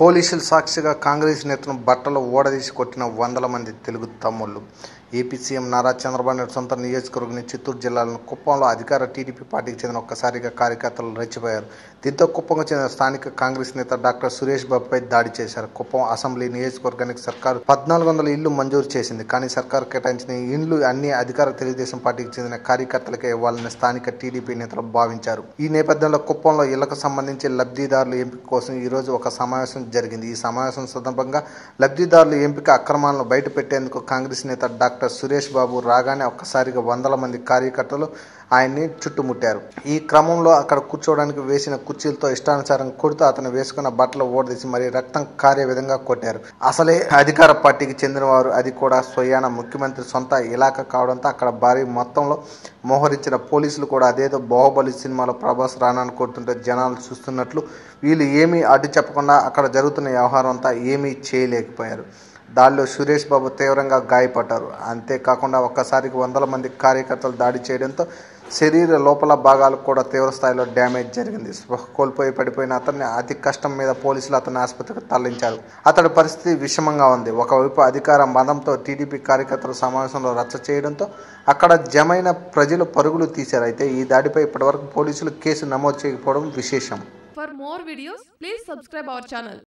పోలీసులు సాక్షిగా కాంగ్రెస్ నేతను బట్టలు ఓడదీసి కొట్టిన వందల మంది తెలుగు తమ్ముళ్ళు. ఏపీ సీఎం నారా చంద్రబాబు నాయుడు సొంత నియోజకవర్గం చిత్తూరు జిల్లాలోని కుప్పంలో అధికార టీడీపీ పార్టీకి చెందిన ఒక్కసారిగా కార్యకర్తలు రెచ్చిపోయారు. దీంతో కుప్పంకు చెందిన స్థానిక కాంగ్రెస్ నేత డాక్టర్ సురేష్ బాబుపై దాడి చేశారు. కుప్పం అసెంబ్లీ నియోజకవర్గానికి సర్కారు పద్నాలుగు వందల ఇళ్ళు మంజూరు చేసింది. కానీ సర్కారు కేటాయించిన ఇండ్లు అన్ని అధికార తెలుగుదేశం పార్టీకి చెందిన కార్యకర్తలకే ఇవ్వాలని స్థానిక టీడీపీ నేతలు భావించారు. ఈ నేపథ్యంలో కుప్పంలో ఇళ్ళకు సంబంధించి లబ్ధిదారుల ఎంపిక కోసం ఈరోజు ఒక సమావేశం జరిగింది. ఈ సమావేశం సందర్భంగా లబ్ధిదారుల ఎంపిక అక్రమాలను బయటపెట్టేందుకు కాంగ్రెస్ నేత డాక్టర్ సురేష్ బాబు రాగానే ఒక్కసారిగా వందల మంది కార్యకర్తలు ఆయన్ని చుట్టుముట్టారు. ఈ క్రమంలో అక్కడ కూర్చోవడానికి వేసిన కుర్చీలతో ఇష్టానుసారం కొడుతూ అతను వేసుకున్న బట్టలు ఓడదీసి మరి రక్తం కారే విధంగా కొట్టారు. అసలే అధికార పార్టీకి చెందినవారు అది కూడా స్వయాన ముఖ్యమంత్రి సొంత ఇలాకా కావడంతో అక్కడ భారీ మొత్తంలో మోహరించిన పోలీసులు కూడా అదేదో బాహుబలి సినిమాలో ప్రభాస్ రానాన్ని కోరుతుంటే జనాలు చూస్తున్నట్లు వీళ్ళు ఏమీ అడ్డు చెప్పకుండా అక్కడ జరుగుతున్న వ్యవహారం అంతా ఏమీ చేయలేకపోయారు. దాడిలో సురేష్ బాబు తీవ్రంగా గాయపడ్డారు. అంతేకాకుండా ఒక్కసారికి వందల మంది కార్యకర్తలు దాడి చేయడంతో శరీర లోపల భాగాలకు కూడా తీవ్ర స్థాయిలో డ్యామేజ్ జరిగింది. కోల్పోయి పడిపోయిన అతన్ని అతి కష్టం మీద పోలీసులు అతన్ని ఆసుపత్రికి తరలించారు. అతడి పరిస్థితి విషమంగా ఉంది. ఒకవైపు అధికార మదంతో టీడీపీ కార్యకర్తలు సమావేశంలో రచ్చ చేయడంతో అక్కడ జమైన ప్రజలు పరుగులు తీశారు. అయితే ఈ దాడిపై ఇప్పటివరకు పోలీసులు కేసు నమోదు చేయకపోవడం విశేషం. For more videos please subscribe our channel